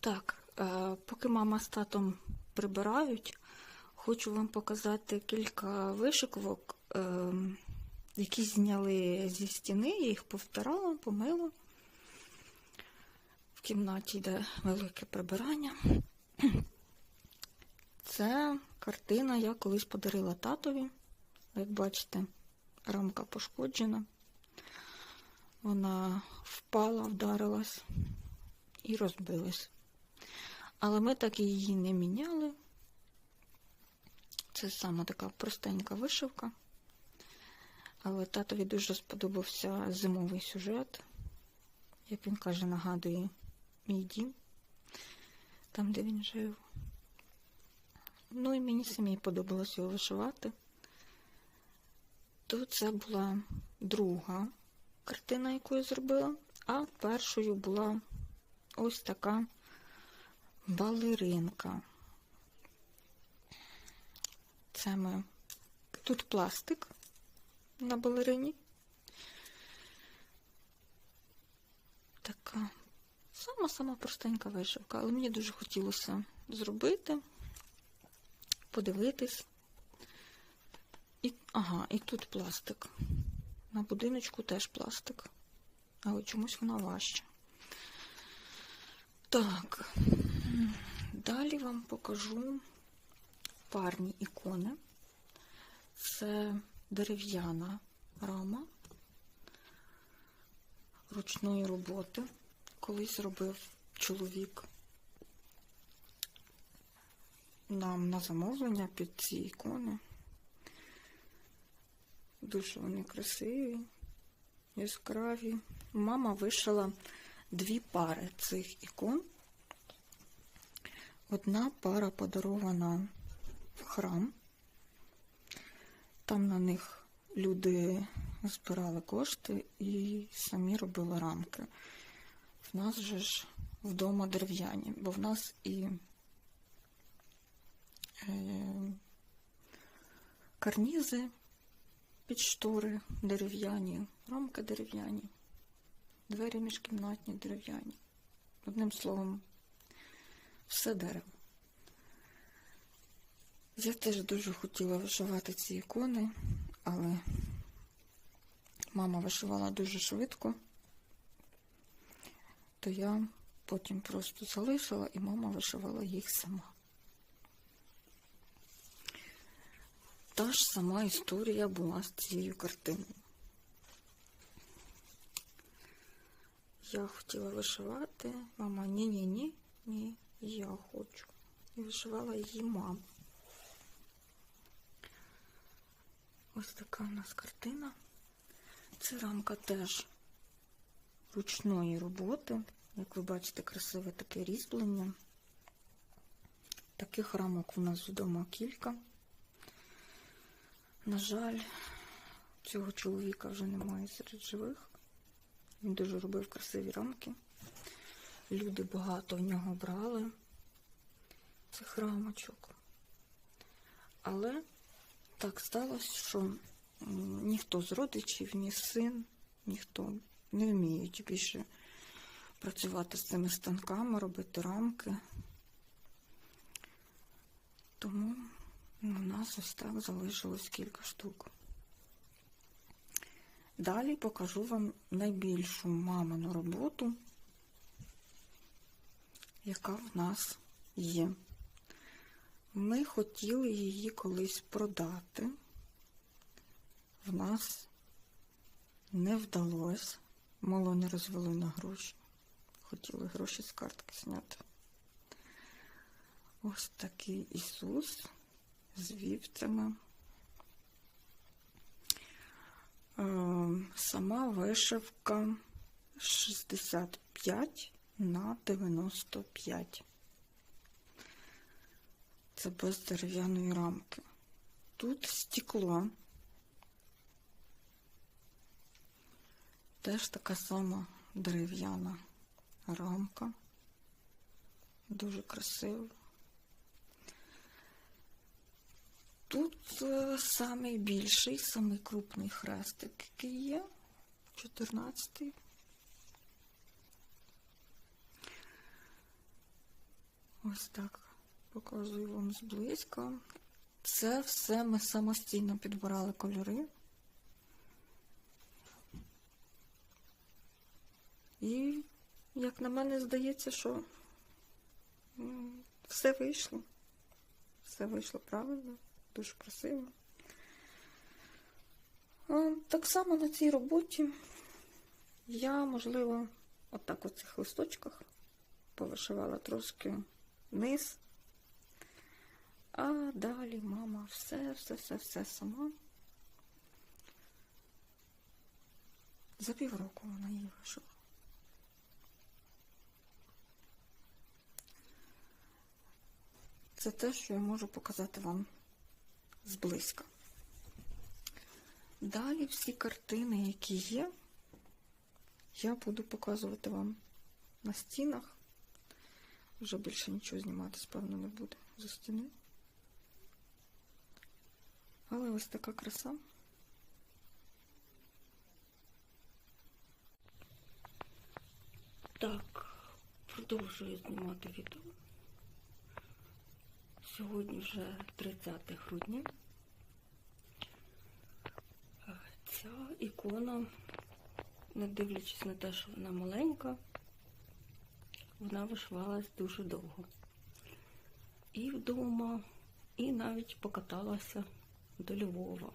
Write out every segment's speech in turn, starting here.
Так, е, поки мама з татом прибирають, хочу вам показати кілька вишиковок, е, які зняли зі стіни. Я їх повтирала, помила. В кімнаті йде велике прибирання. Це картина я колись подарила татові. Як бачите, рамка пошкоджена. Вона впала, вдарилась і розбилась. Але ми так її не міняли. Це саме така простенька вишивка. Але татові дуже сподобався зимовий сюжет. Як він каже, нагадує мій дім, там, де він жив. Ну і мені самій подобалось його вишивати. То це була друга картина, яку я зробила, а першою була ось така балеринка. Це ми тут пластик на балерині. Така сама-сама простенька вишивка, але мені дуже хотілося зробити, подивитись. І, ага, і тут пластик. На будиночку теж пластик. Але чомусь вона важча. Так, далі вам покажу парні ікони. Це дерев'яна рама ручної роботи. Колись робив чоловік нам на замовлення під ці ікони. Дуже вони красиві, яскраві. Мама вишила дві пари цих ікон. Одна пара подарована в храм. Там на них люди збирали кошти і самі робили рамки. В нас же ж вдома дерев'яні, бо в нас і е, карнізи під штори дерев'яні, рамки дерев'яні, двері міжкімнатні дерев'яні. Одним словом, все дерево. Я теж дуже хотіла вишивати ці ікони, але мама вишивала дуже швидко, то я потім просто залишила і мама вишивала їх сама. Та ж сама історія була з цією картиною. Я хотіла вишивати, мама, ні-ні-ні, ні, я хочу. І вишивала її мама. Ось така у нас картина. Це рамка теж ручної роботи. Як ви бачите, красиве таке різьблення. Таких рамок у нас вдома кілька. На жаль, цього чоловіка вже немає серед живих. Він дуже робив красиві рамки. Люди багато в нього брали цих рамочок. Але так сталося, що ніхто з родичів, ні син, ніхто не вміють більше працювати з цими станками, робити рамки. Тому у нас ось так залишилось кілька штук. Далі покажу вам найбільшу мамину роботу, яка в нас є. Ми хотіли її колись продати. В нас не вдалося, мало не розвели на гроші. Хотіли гроші з картки зняти. Ось такий Ісус з вівцями. Сама вишивка 65 на 95. Це без дерев'яної рамки. Тут стекло. Теж така сама дерев'яна рамка. Дуже красиво. Тут е, самий більший, хрестик, який є, 14-й. Ось так показую вам зблизька. Це все ми самостійно підбирали кольори. І, як на мене, здається, що все вийшло. Все вийшло правильно, дуже красиво. Так само на цій роботі я, можливо, отак у цих листочках повишивала трошки низ. А далі мама все, все, все, все сама. За півроку вона її вишила. Це те, що я можу показати вам зблизька. Далі всі картини, які є, я буду показувати вам на стінах. Вже більше нічого знімати, певно, не буде за стіни. Але ось така краса. Так, продовжую знімати відео. Сьогодні вже 30 грудня. Ця ікона, не дивлячись на те, що вона маленька, вона вишивалась дуже довго. І вдома, і навіть покаталася до Львова.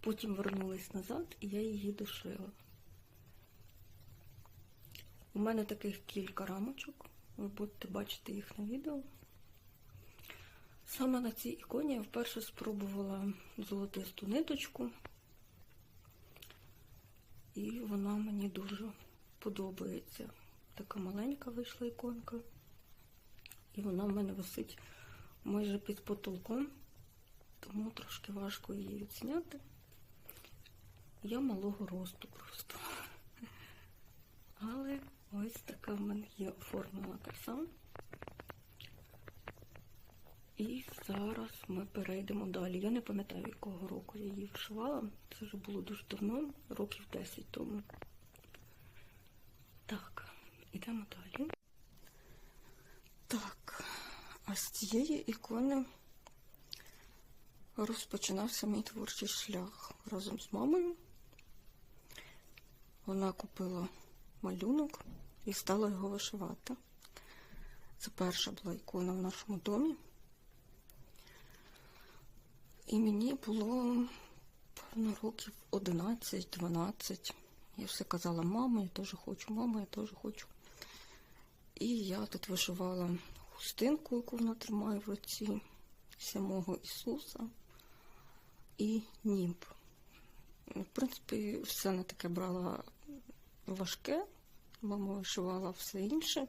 Потім вернулись назад, і я її дошила. У мене таких кілька рамочок, ви будете бачити їх на відео. Саме на цій іконі я вперше спробувала золотисту ниточку, і вона мені дуже подобається. Така маленька вийшла іконка, і вона в мене висить майже під потолком, тому трошки важко її відзняти. Я малого росту просто. Але ось така в мене є оформлена краса. І зараз ми перейдемо далі. Я не пам'ятаю, якого року я її вишивала. Це вже було дуже давно, років 10 тому. Ідемо далі. Так, а з цієї ікони розпочинався мій творчий шлях разом з мамою. Вона купила малюнок і стала його вишивати. Це перша була ікона в нашому домі. І мені було, певно, років 11-12. Я все казала, мама, я теж хочу, мама, я теж хочу. І я тут вишивала хустинку, яку вона тримає в руці самого Ісуса і німб. В принципі, все не таке брала важке, мама вишивала все інше.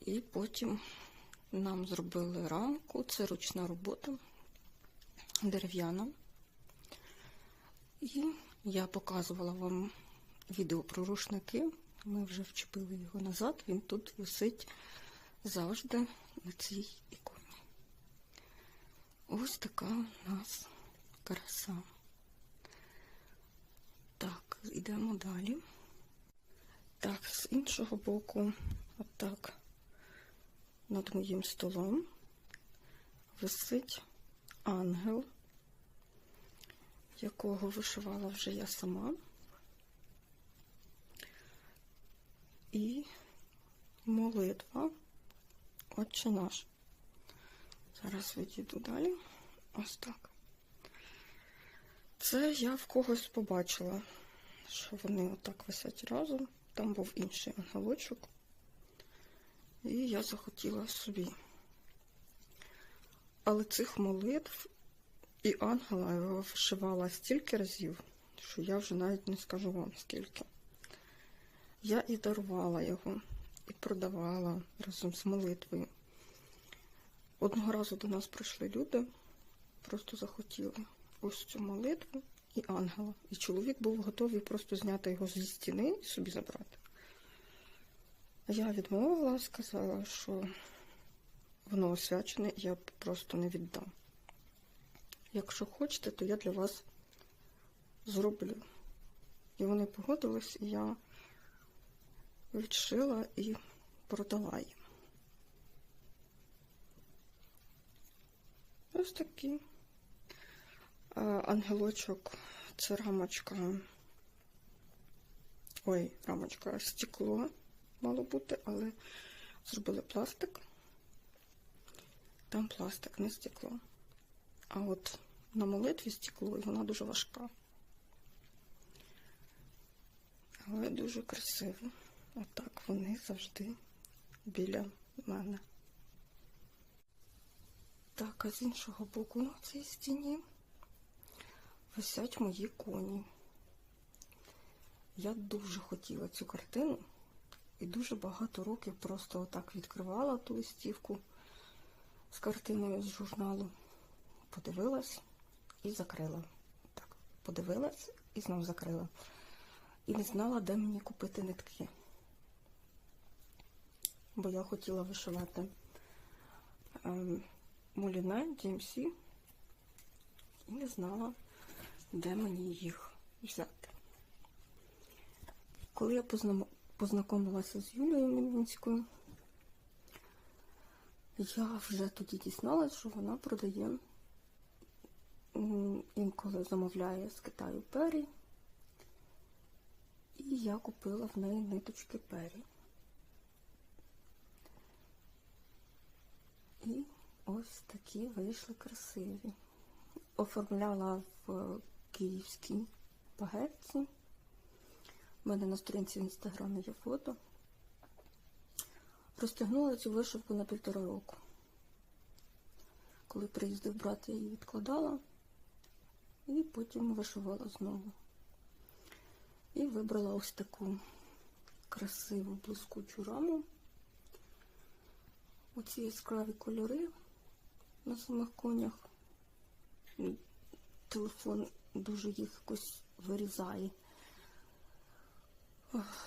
І потім нам зробили рамку, це ручна робота дерев'яна. І я показувала вам відео про рушники. Ми вже вчепили його назад, він тут висить завжди на цій іконі. Ось така у нас краса. Так, йдемо далі. Так, з іншого боку, отак над моїм столом висить ангел, якого вишивала вже я сама. І молитва Отче наш. Зараз відійду далі. Ось так. Це я в когось побачила, що вони отак висять разом. Там був інший ангелочок. І я захотіла собі. Але цих молитв і ангела я вишивала стільки разів, що я вже навіть не скажу вам скільки. Я і дарувала його, і продавала разом з молитвою. Одного разу до нас прийшли люди, просто захотіли ось цю молитву і ангела. І чоловік був готовий просто зняти його зі стіни і собі забрати. Я відмовила, сказала, що воно освячене, я просто не віддам. Якщо хочете, то я для вас зроблю. І вони погодились, і я відшила і продала їм. Ось такі. А, Ангелочок, це рамочка. Ой, рамочка, стекло мало бути, але зробили пластик. Там пластик, не стекло. А от на молитві стекло, і вона дуже важка. Але дуже красиво. Отак вони завжди біля мене. Так, а з іншого боку на цій стіні висять мої коні. Я дуже хотіла цю картину і дуже багато років просто отак відкривала ту листівку з картиною з журналу, подивилась і закрила. Так, подивилась і знову закрила. І не знала, де мені купити нитки. Бо я хотіла вишивати ем, муліне DMC і не знала, де мені їх взяти. Коли я познайомилася з Юлією Мільвінською, я вже тоді дізналась, що вона продає інколи замовляє з Китаю пері. І я купила в неї ниточки пері. І ось такі вийшли красиві. Оформляла в київській багетці. У мене на сторінці в інстаграмі є фото. Розтягнула цю вишивку на півтора року. Коли приїздив брат, я її відкладала і потім вишивала знову. І вибрала ось таку красиву блискучу раму. Оці яскраві кольори на самих конях. Телефон дуже їх якось вирізає.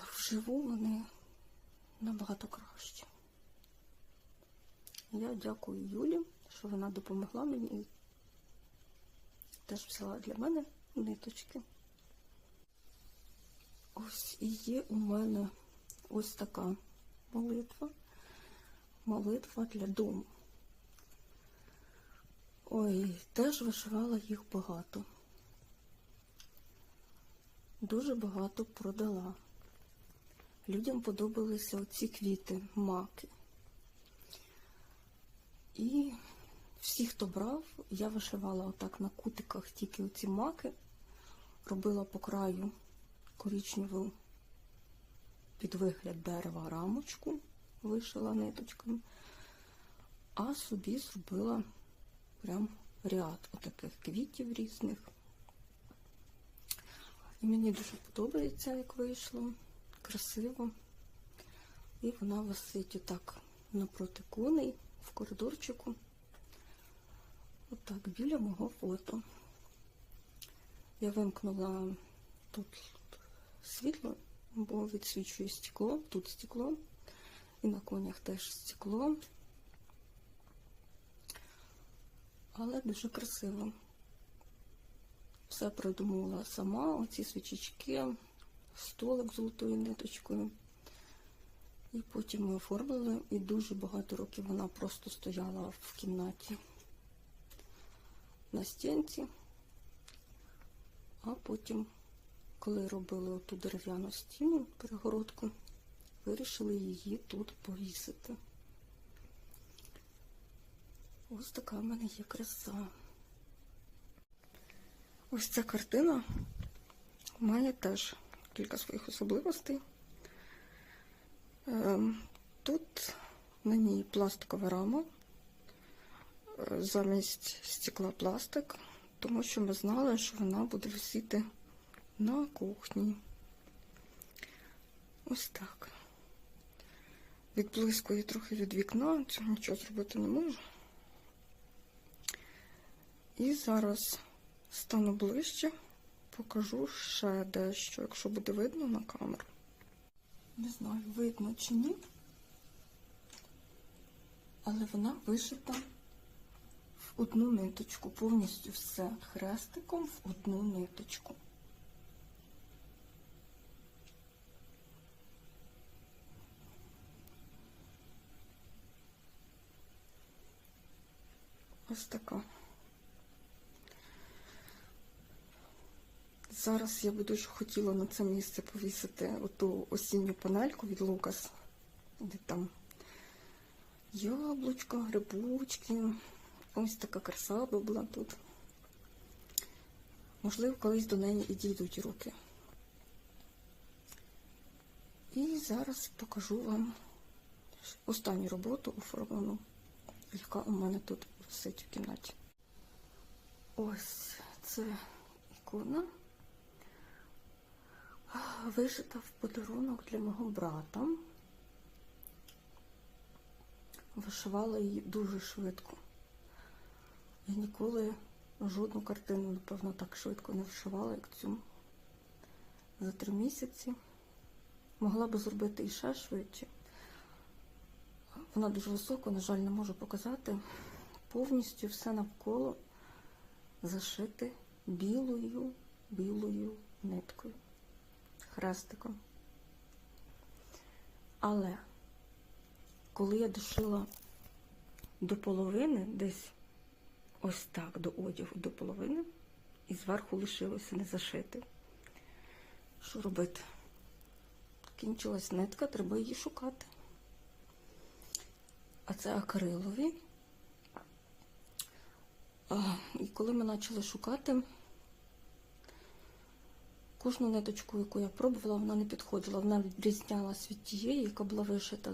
Вживу вони набагато краще. Я дякую Юлі, що вона допомогла мені і теж взяла для мене ниточки. Ось і є у мене ось така молитва. Молитва для дому. Ой, теж вишивала їх багато. Дуже багато продала. Людям подобалися оці квіти, маки. І всі, хто брав, я вишивала отак на кутиках тільки оці маки, робила по краю коричневу під вигляд дерева рамочку, вишила ниточками, а собі зробила прям ряд отаких квітів різних. І мені дуже подобається, як вийшло, красиво. І вона висить отак напроти коней в коридорчику. Отак, біля мого фото. Я вимкнула тут світло, бо відсвічує стекло, тут стекло, і на конях теж стекло. Але дуже красиво. Все придумала сама, оці свічечки, столик з золотою ниточкою. І потім ми оформили, і дуже багато років вона просто стояла в кімнаті на стінці, а потім коли робили оту дерев'яну стіну, перегородку, вирішили її тут повісити. Ось така в мене є краса. Ось ця картина має теж кілька своїх особливостей. Ем, Тут на ній пластикова рама, е, замість стекла пластик, тому що ми знали, що вона буде висіти на кухні. Ось так. Відблискує трохи від вікна, цього нічого зробити не можу. І зараз стану ближче, покажу ще дещо, якщо буде видно на камеру. Не знаю, видно чи ні, але вона вишита в одну ниточку, повністю все хрестиком в одну ниточку. Ось така. Зараз я би дуже хотіла на це місце повісити оту осінню панельку від Лукас, де там яблучка, грибочки. Ось така краса була тут. Можливо, колись до неї і дійдуть руки. І зараз покажу вам останню роботу оформлену, яка у мене тут висить в кімнаті. Ось це ікона. Вишита в подарунок для мого брата. Вишивала її дуже швидко. Я ніколи жодну картину, напевно, так швидко не вишивала, як цю. За три місяці. Могла би зробити і ще швидше. Вона дуже висока, на жаль, не можу показати. Повністю все навколо зашити білою, білою ниткою, хрестиком. Але коли я дошила до половини, десь ось так до одягу до половини, і зверху лишилося не зашити. Що робити? Кінчилась нитка, треба її шукати. А це акрилові. І коли ми почали шукати, кожну ниточку, яку я пробувала, вона не підходила. Вона відрізнялась від тієї, яка була вишита.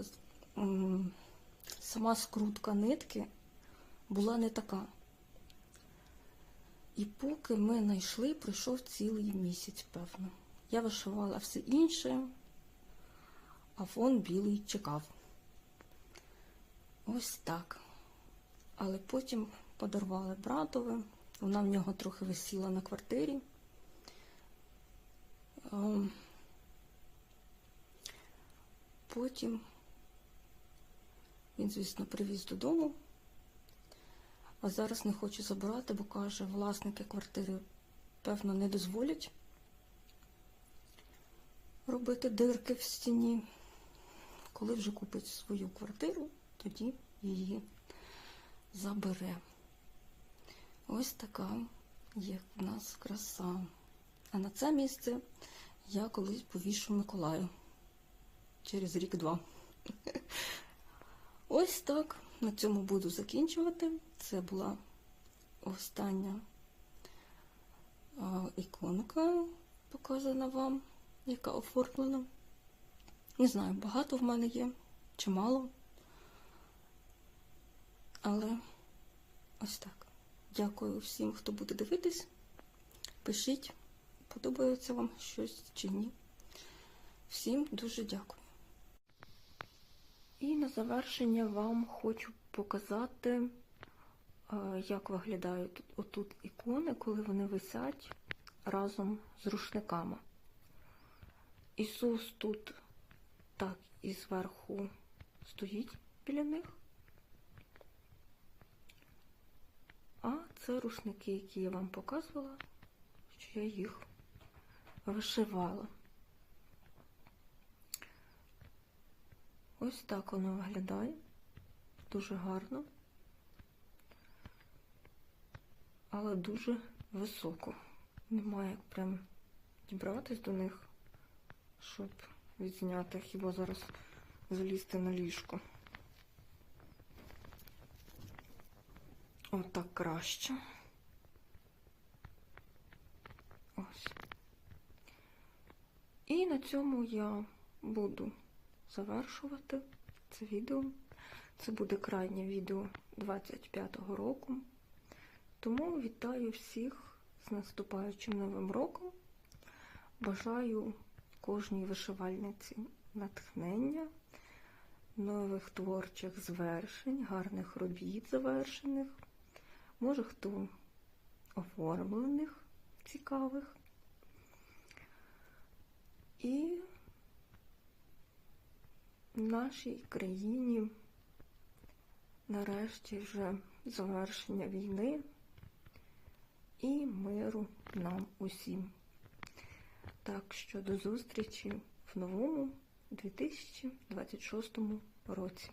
Сама скрутка нитки була не така. І поки ми знайшли, пройшов цілий місяць, певно. Я вишивала все інше, а фон білий чекав. Ось так. Але потім подарували братові. Вона в нього трохи висіла на квартирі. Ем, Потім він, звісно, привіз додому. А зараз не хоче забирати, бо каже, власники квартири, певно, не дозволять робити дирки в стіні. Коли вже купить свою квартиру, тоді її забере. Ось така є в нас краса. А на це місце я колись повішу Миколаю через рік-два. Ось так. На цьому буду закінчувати. Це була остання іконка, показана вам, яка оформлена. Не знаю, багато в мене є, чи мало. Але ось так. Дякую всім, хто буде дивитись. Пишіть, подобається вам щось чи ні. Всім дуже дякую. І на завершення вам хочу показати, е, як виглядають отут ікони, коли вони висять разом з рушниками. Ісус тут так і зверху стоїть біля них. А це рушники, які я вам показувала, що я їх вишивала. Ось так воно виглядає. Дуже гарно, але дуже високо. Немає як прям дібратись до них, щоб відзняти, хіба зараз залізти на ліжко. Отак краще. Ось. І на цьому я буду завершувати це відео. Це буде крайнє відео 25-го року. Тому вітаю всіх з наступаючим новим роком. Бажаю кожній вишивальниці натхнення, нових творчих звершень, гарних робіт завершених. Може, хто оформлених, цікавих. І в нашій країні нарешті вже завершення війни і миру нам усім. Так що до зустрічі в новому 2026 році.